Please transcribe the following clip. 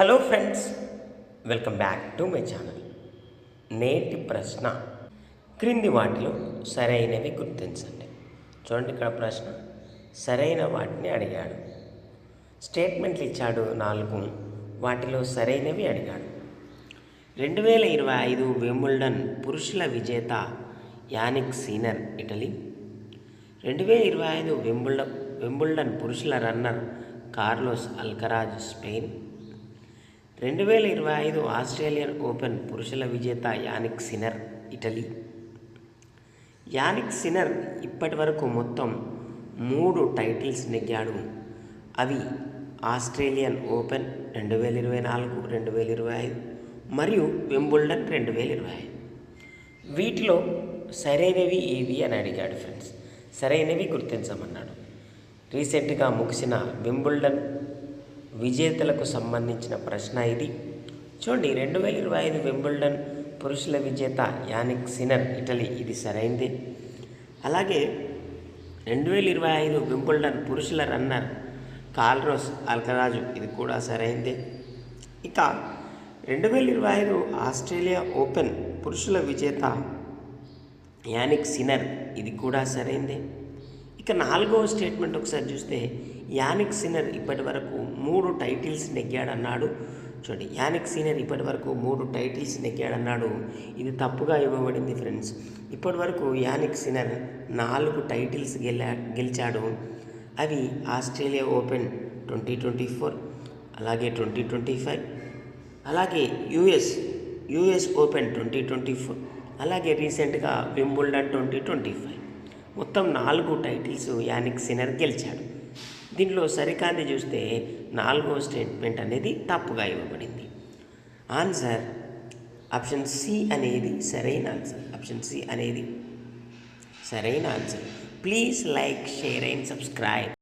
Hello friends welcome back to my channel నేటి ప్రశ్న. క్రింది వాటిలో సరైనవి గుర్తించండి. చూడండి ఇక్కడ ప్రశ్న. సరైన వాటిని అడిగాడు. స్టేట్మెంట్లు ఇచ్చాడు నాలుగు. వాటిలో సరైనవి అడిగాడు. రెండు వేల ఇరవై ఐదు వింబుల్డన్ పురుషుల విజేత యానిక్ సీనర్ ఇటలీ. రెండు వేల ఇరవై ఐదు వింబుల్డన్ వింబుల్డన్ పురుషుల రన్నర్ కార్లోస్ అల్కరాజ్ స్పెయిన్. రెండు వేల ఇరవై ఐదు ఆస్ట్రేలియన్ ఓపెన్ పురుషుల విజేత Yannick Sinner Italy. Yannick Sinner ఇప్పటి వరకు మొత్తం మూడు టైటిల్స్ నెగ్గాడు. అవి ఆస్ట్రేలియన్ ఓపెన్ రెండు వేల ఇరవై నాలుగు రెండు వేల ఇరవై ఐదు మరియు వింబుల్డన్ రెండు వేల ఇరవై ఐదు. వీటిలో సరైనవి ఏవి అని అడిగాడు ఫ్రెండ్స్. సరైనవి గుర్తించమన్నాడు. రీసెంట్గా ముగిసిన వింబుల్డన్ విజేతలకు సంబంధించిన ప్రశ్న ఇది. చూడండి రెండు వేల ఇరవై ఐదు వింబుల్డన్ పురుషుల విజేత యానిక్ సినర్ ఇటలీ. ఇది సరైందే. అలాగే రెండు వేల ఇరవై ఐదు వింబుల్డన్ పురుషుల రన్నర్ కాల్రోస్ అల్కరాజు. ఇది కూడా సరైందే. ఇక రెండు వేల ఇరవై ఐదు ఆస్ట్రేలియా ఓపెన్ పురుషుల విజేత యానిక్ సినర్. ఇది కూడా సరైందే. ఇక నాలుగవ స్టేట్మెంట్ ఒకసారి చూస్తే యానిక్ సినర్ ఇప్పటి వరకు మూడు టైటిల్స్ నెగ్గాడన్నాడు. చూడండి యానిక్ సీనియర్ ఇప్పటి వరకు మూడు టైటిల్స్ నెగ్గాడన్నాడు. ఇది తప్పుగా ఇవ్వబడింది ఫ్రెండ్స్. ఇప్పటి వరకు యానిక్ సినర్ నాలుగు టైటిల్స్ గెలా గెలిచాడు. అవి Australia open twenty twenty four అలాగే ట్వంటీ ట్వంటీ ఫైవ్ అలాగే US US open twenty twenty four అలాగే రీసెంట్గా వింబుల్డన్ ట్వంటీ ట్వంటీ ఫైవ్. మొత్తం నాలుగు టైటిల్స్ యానిక్ సినర్ గెలిచాడు. దీనిలో సరికాంది చూస్తే నాలుగో స్టేట్మెంట్ అనేది తప్పుగా ఇవ్వబడింది. ఆన్సర్ ఆప్షన్ సి అనేది సరైన ఆన్సర్ ఆప్షన్ సి అనేది సరైన answer. Please like share and subscribe.